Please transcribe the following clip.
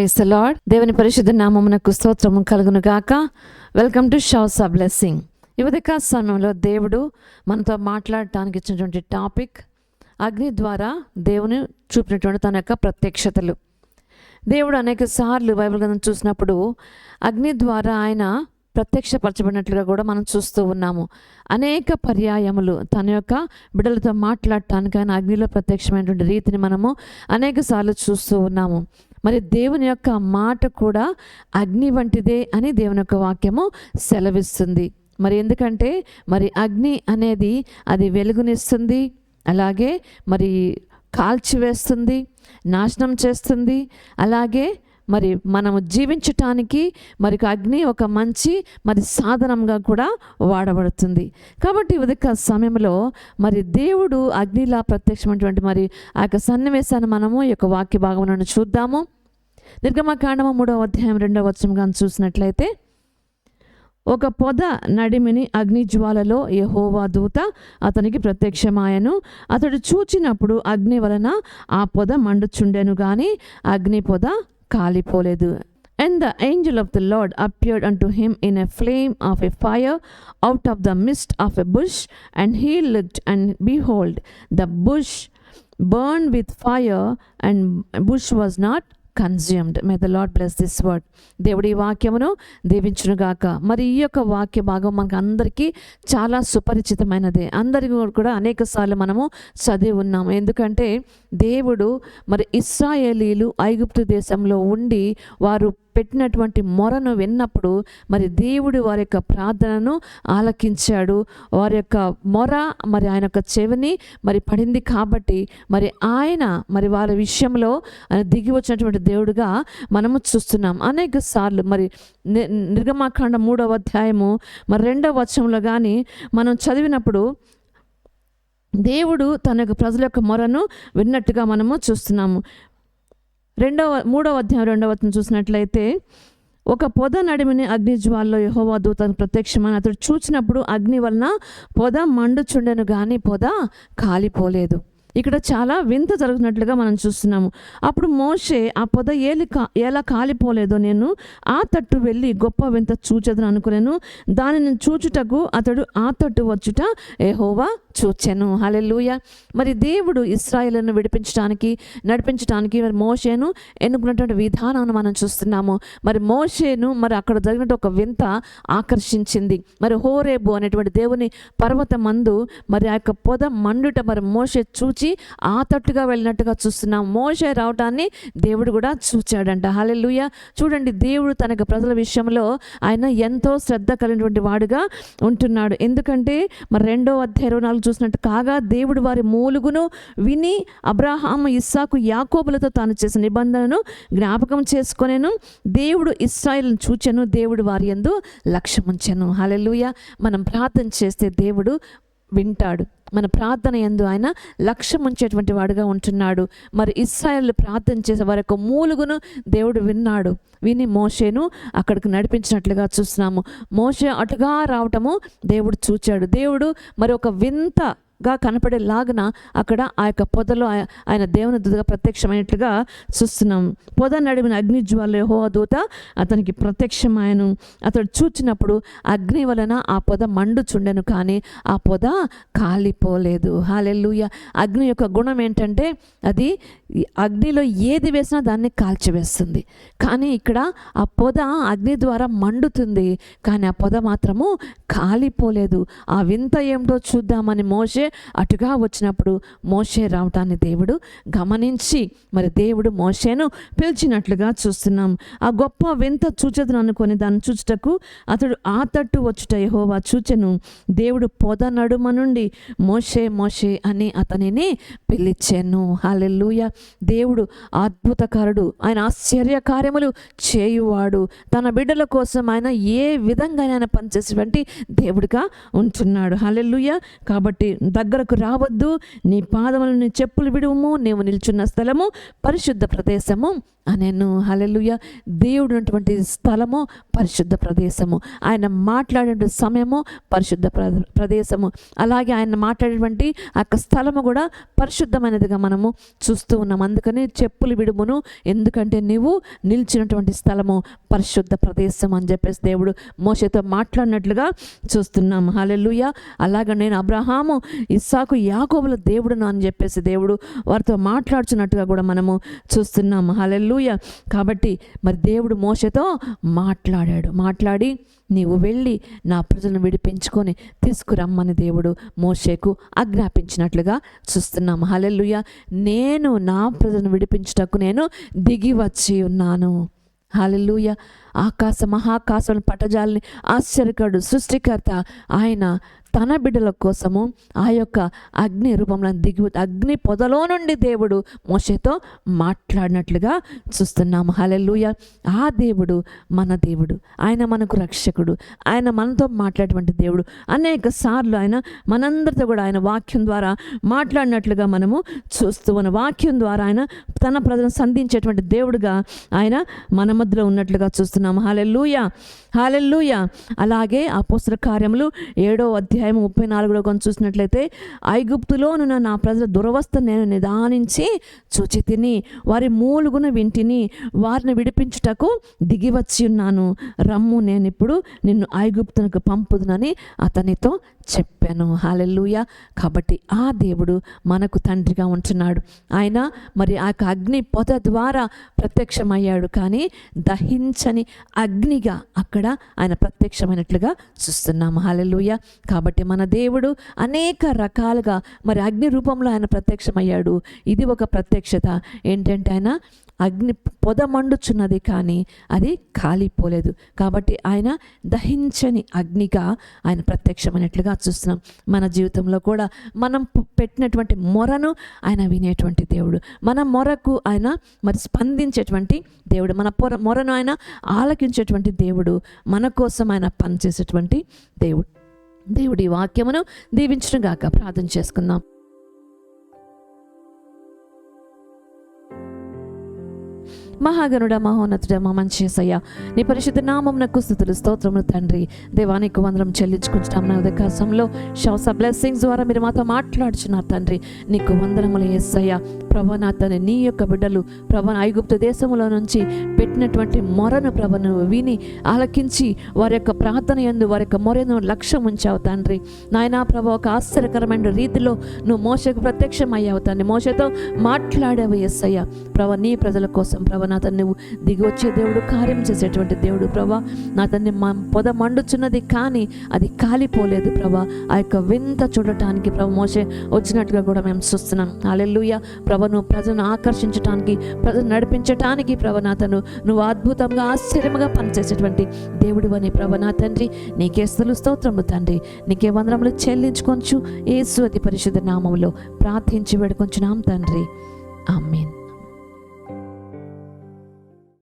Price దేవుని పరిశుద్ధ నామమునకు స్తోత్రము కలుగును గాక. వెల్కమ్ టు షౌస్ ఆ బ్లెస్సింగ్ ఈ సమయంలో దేవుడు మనతో మాట్లాడటానికి ఇచ్చినటువంటి టాపిక్ అగ్ని ద్వారా దేవుని చూపినటువంటి తన యొక్క ప్రత్యక్షతలు. దేవుడు అనేక సార్లు బైబిల్ గ్రంథం చూసినప్పుడు అగ్ని ద్వారా ఆయన ప్రత్యక్షపరచబడినట్లుగా కూడా మనం చూస్తూ ఉన్నాము. అనేక పర్యాయములు తన యొక్క బిడ్డలతో మాట్లాడటానికి ఆయన అగ్నిలో ప్రత్యక్షమైనటువంటి రీతిని మనము అనేక సార్లు చూస్తూ ఉన్నాము. మరి దేవుని యొక్క మాట కూడా అగ్ని వంటిదే అని దేవుని యొక్క వాక్యము సెలవిస్తుంది. మరి ఎందుకంటే మరి అగ్ని అనేది అది వెలుగునిస్తుంది అలాగే మరి కాల్చివేస్తుంది నాశనం చేస్తుంది అలాగే మరి మనము జీవించటానికి మరి అగ్ని ఒక మంచి మరి సాధనంగా కూడా వాడబడుతుంది. కాబట్టి ఉదక సమయంలో మరి దేవుడు అగ్నిలా ప్రత్యక్షమైనటువంటి మరి ఆ యొక్క సన్నివేశాన్ని మనము ఈ యొక్క వాక్య భాగం చూద్దాము. నిర్గమకాండము మూడవ అధ్యాయం రెండవ వచనం చూసినట్లయితే ఒక పొద నడిమిని అగ్ని జ్వాలలో యహోవా దూత అతనికి ప్రత్యక్షమాయను. అతడు చూచినప్పుడు అగ్ని వలన ఆ పొద మండుచుండెను కానీ అగ్ని పొద కాలిపోలేదు and the angel of the lord appeared unto him in a flame of a fire out of the mist of a bush and he looked and behold the bush burn with fire and bush was not consumed may the lord bless this word దేవుడి ఈ వాక్యమును దీవించునుగాక. మరి ఈ యొక్క వాక్య భాగం మనకు అందరికీ చాలా సుపరిచితమైనదే. అందరికీ కూడా అనేక సార్లు మనము చదివి ఉన్నాము ఎందుకంటే దేవుడు మరి ఇస్రాయేలీలు ఐగుప్తు దేశంలో ఉండి వారు పెట్టినటువంటి మొరను విన్నప్పుడు మరి దేవుడు వారి యొక్క ప్రార్థనను ఆలకించాడు. వారి యొక్క మొర మరి ఆయన యొక్క చెవిని మరి పడింది కాబట్టి మరి ఆయన మరి వారి విషయంలో ఆయన దిగి వచ్చినటువంటి దేవుడుగా మనము చూస్తున్నాం. అనేక సార్లు మరి ని- నిర్గమాకాండ మూడవ అధ్యాయము మరి రెండవ వచనంలో కానీ మనం చదివినప్పుడు దేవుడు తన యొక్క ప్రజల యొక్క మొరను విన్నట్టుగా మనము చూస్తున్నాము. రెండవ మూడవ అధ్యాయం రెండవ చూసినట్లయితే ఒక పొద నడిమిని అగ్ని జ్వాలలో యహోవా దూతను ప్రత్యక్షమని అతడు చూచినప్పుడు అగ్ని వలన పొద మండుచుండెను కానీ పొద కాలిపోలేదు. ఇక్కడ చాలా వింత జరుగుతున్నట్లుగా మనం చూస్తున్నాము. అప్పుడు మోషే ఆ పొద ఏలి కా ఎలా కాలిపోలేదో నేను ఆ తట్టు వెళ్ళి గొప్ప వింత చూచదని అనుకునేను. దానిని చూచుటకు అతడు ఆ తట్టు వచ్చుట ఏహోవా చూచెను. హలెలుయ మరి దేవుడు ఇస్రాయలను విడిపించడానికి నడిపించడానికి మరి మోషేను ఎన్నుకున్నటువంటి విధానాన్ని మనం చూస్తున్నాము. మరి మోషేను మరి అక్కడ జరిగినట్టు ఒక వింత ఆకర్షించింది. మరి హోరేబు అనేటువంటి దేవుని పర్వతం మందు మరి ఆ యొక్క పొద మండుట మరి మోషే చూచి ఆ తట్టుగా వెళ్ళినట్టుగా చూస్తున్నాం మోషే రావటాన్ని దేవుడు కూడా చూచాడంట. హల్లెలూయా. చూడండి దేవుడు తనకు ప్రజల విషయంలో ఆయన ఎంతో శ్రద్ధ కలిగినటువంటి వాడుగా ఉంటున్నాడు. ఎందుకంటే మరి రెండో అధ్యాయ ఇరవై నాలుగు చూసినట్టు కాగా దేవుడు వారి మూలుగును విని అబ్రాహాము ఇస్సాకు యాకోబులతో తాను చేసిన నిబంధనను జ్ఞాపకం చేసుకొనేను దేవుడు ఇస్రాయిల్ను చూచెను దేవుడు వారి యందు లక్ష్యముంచెను. హలెలుయ మనం ప్రార్థన చేస్తే దేవుడు వింటాడు. మన ప్రార్థన ఎందు ఆయన లక్ష్యం ఉంచేటువంటి వాడుగా ఉంటున్నాడు. మరి ఇస్రాయల్ ప్రార్థన చేసే వారి యొక్క మూలుగును దేవుడు విన్నాడు. విని మోషేను అక్కడికి నడిపించినట్లుగా చూస్తున్నాము. మోషే అటుగా రావటము దేవుడు చూచాడు. దేవుడు మరి ఒక వింత గా కనపడేలాగన అక్కడ ఆ యొక్క పొదలో ఆయన దేవుని దూతగా ప్రత్యక్షమైనట్లుగా చూస్తున్నాం. పొద నడిమిన అగ్నిజ్వాల హో దూత అతనికి ప్రత్యక్షమాయను. అతడు చూచినప్పుడు అగ్ని వలన ఆ పొద మండుచుండెను కానీ ఆ పొద కాలిపోలేదు. హాలెల్లుయ. అగ్ని యొక్క గుణం ఏంటంటే అది అగ్నిలో ఏది వేసినా దాన్ని కాల్చివేస్తుంది. కానీ ఇక్కడ ఆ పొద అగ్ని ద్వారా మండుతుంది. కానీ ఆ పొద మాత్రము కాలిపోలేదు. ఆ వింత ఏమిటో చూద్దామని మోషే అటుగా వచ్చినప్పుడు మోషే రావటాన్ని దేవుడు గమనించి మరి దేవుడు మోషేను పిలిచినట్లుగా చూస్తున్నాం. ఆ గొప్ప వింత చూచదును అనుకొని దాన్ని చూచుటకు అతడు ఆ తట్టు వచ్చుట యహోవా చూచెను. దేవుడు పొద నడుమ నుండి మోషే మోషే అని అతనిని పిలిచాను. హాలెల్లుయ. దేవుడు అద్భుతకారుడు. ఆయన ఆశ్చర్య కార్యములు చేయువాడు. తన బిడ్డల కోసం ఆయన ఏ విధంగా ఆయన పనిచేసేటువంటి దేవుడిగా ఉంటున్నాడు. హాలెల్లుయ. కాబట్టి దగ్గరకు రావద్దు. నీ పాదములను చెప్పులు విడుము నీవు నిల్చున్న స్థలము పరిశుద్ధ ప్రదేశము అనేను. హల్లెలూయా. దేవుడు ఉన్నటువంటి స్థలము పరిశుద్ధ ప్రదేశము. ఆయన మాట్లాడే సమయము పరిశుద్ధ ప్ర- ప్రదేశము. అలాగే ఆయన మాట్లాడేటువంటి ఆ స్థలము కూడా పరిశుద్ధమైనదిగా మనము చూస్తూ ఉన్నాం. అందుకని చెప్పులు విడుమును. ఎందుకంటే నీవు నిలిచినటువంటి స్థలము పరిశుద్ధ ప్రదేశం అని చెప్పేసి దేవుడు మోషతో మాట్లాడినట్లుగా చూస్తున్నాం. హల్లెలూయా. అలాగే నేను అబ్రహాము ఇస్సాకు యాకోబుల దేవుడును అని చెప్పేసి దేవుడు వారితో మాట్లాడుచున్నట్టుగా కూడా మనము చూస్తున్నాం. హల్లెలూయా. కాబట్టి మరి దేవుడు మోసతో మాట్లాడాడు. మాట్లాడి నీవు వెళ్ళి నా ప్రజలను విడిపించుకొని తీసుకురమ్మని దేవుడు మోషేకు ఆజ్ఞాపించినట్లుగా చూస్తున్నాం. హలెల్లుయ. నేను నా ప్రజలను విడిపించుటకు నేను దిగి వచ్చి ఉన్నాను. హాలెల్లుయ. ఆకాశ మహాకాశం పటజాలని ఆశ్చర్యకరుడు సృష్టికర్త ఆయన తన బిడ్డల కోసము ఆ యొక్క అగ్ని రూపంలో దిగి అగ్ని పొదలో నుండి దేవుడు మోషేతో మాట్లాడినట్లుగా చూస్తున్నాము. హలెల్లుయ. ఆ దేవుడు మన దేవుడు. ఆయన మనకు రక్షకుడు. ఆయన మనతో మాట్లాడేటువంటి దేవుడు. అనేక సార్లు ఆయన మనందరితో కూడా ఆయన వాక్యం ద్వారా మాట్లాడినట్లుగా మనము చూస్తూ ఉన్న వాక్యం ద్వారా ఆయన తన ప్రజలను సంధించేటువంటి దేవుడుగా ఆయన మన మధ్యలో ఉన్నట్లుగా చూస్తున్నాము. హాలెల్లుయ. హాలెల్లుయ. అలాగే అపోస్తల కార్యములు ఏడో అధ్యాయం ముప్పై నాలుగులో కొంచెం చూసినట్లయితే ఐగుప్తులోనున్న నా ప్రజల దురవస్థ నేను నిదానించి చూచి తిని వారి మూలుగున వింటిని వారిని విడిపించుటకు దిగి వచ్చి ఉన్నాను. రమ్ము నేను ఇప్పుడు నిన్ను ఐగుప్తునకు పంపుదునని అతనితో చెప్పాను. హాలెల్లుయ. కాబట్టి ఆ దేవుడు మనకు తండ్రిగా ఉంటున్నాడు. ఆయన మరి ఆ యొక్క అగ్ని పొద ద్వారా ప్రత్యక్షమయ్యాడు. కానీ దహించని అగ్నిగా అక్కడ ఆయన ప్రత్యక్షమైనట్లుగా చూస్తున్నాము. హాలెల్లుయ. కాబట్టి మన దేవుడు అనేక రకాలుగా మరి అగ్ని రూపంలో ఆయన ప్రత్యక్షమయ్యాడు. ఇది ఒక ప్రత్యక్షత. ఏంటంటే ఆయన అగ్ని పొద మండుచున్నది కానీ అది కాలిపోలేదు కాబట్టి ఆయన దహించని అగ్నిగా ఆయన ప్రత్యక్షమైనట్లుగా చూస్తున్నాం. మన జీవితంలో కూడా మనం పెట్టినటువంటి మొరను ఆయన వినేటువంటి దేవుడు. మన మొరకు ఆయన మరి స్పందించేటువంటి దేవుడు. మన పొర మొరను ఆయన ఆలకించేటువంటి దేవుడు. మన కోసం ఆయన పనిచేసేటువంటి దేవుడు. దేవుడి వాక్యమును దీవించడం ప్రార్థన చేసుకుందాం. మహాగణుడ మహోన్నతుడ మా మంచేసయ్య నీ పరిశుద్ధ నామమునకు స్థుతులు స్తోత్రములు తండ్రి. దేవానికి వందరం చెల్లించుకుంటున్నాం నా ఉదయకాశంలో షౌస బ్లెస్సింగ్స్ ద్వారా మీరు మాతో మాట్లాడుచున్నారు తండ్రి. నీకు వందనములు ఎస్సయ్య ప్రభా తన నీ యొక్క బిడ్డలు ప్రభా ఐగుప్తు దేశములో నుంచి పెట్టినటువంటి మొరను ప్రభను విని ఆలకించి వారి యొక్క ప్రార్థన ఎందు వారి యొక్క మొరను లక్ష్యం ఉంచావు తండ్రి. నాయనా ప్రభ ఒక ఆశ్చర్యకరమైన రీతిలో నువ్వు మోసకు ప్రత్యక్షం అయ్యావు తండ్రి. మోసతో మాట్లాడావు ఎస్సయ్య ప్రభ నీ ప్రజల కోసం ప్రభ నా తన్ని దిగి వచ్చే దేవుడు కార్యం చేసేటువంటి దేవుడు ప్రభా. నా తన్ని పొద మండుచున్నది కానీ అది కాలిపోలేదు ప్రభా. ఆ యొక్క వింత చూడటానికి ప్రభు మోసే వచ్చినట్టుగా కూడా మేము చూస్తున్నాం. అలెల్లుయ ప్రజను ఆకర్షించడానికి ప్రజను ఆకర్షించటానికి ప్రజలు నడిపించటానికి తను నువ్వు అద్భుతంగా ఆశ్చర్యంగా పనిచేసేటువంటి దేవుడు అని ప్రభనా తండ్రి. నీకే స్థులు స్తోత్రములు తండ్రి. నీకే వందనములు చెల్లించుకొంచు. ఏసు అతి పరిశుద్ధ నామంలో ప్రార్థించి వేడుకొంచున్నాం తండ్రి. ఆమెన్.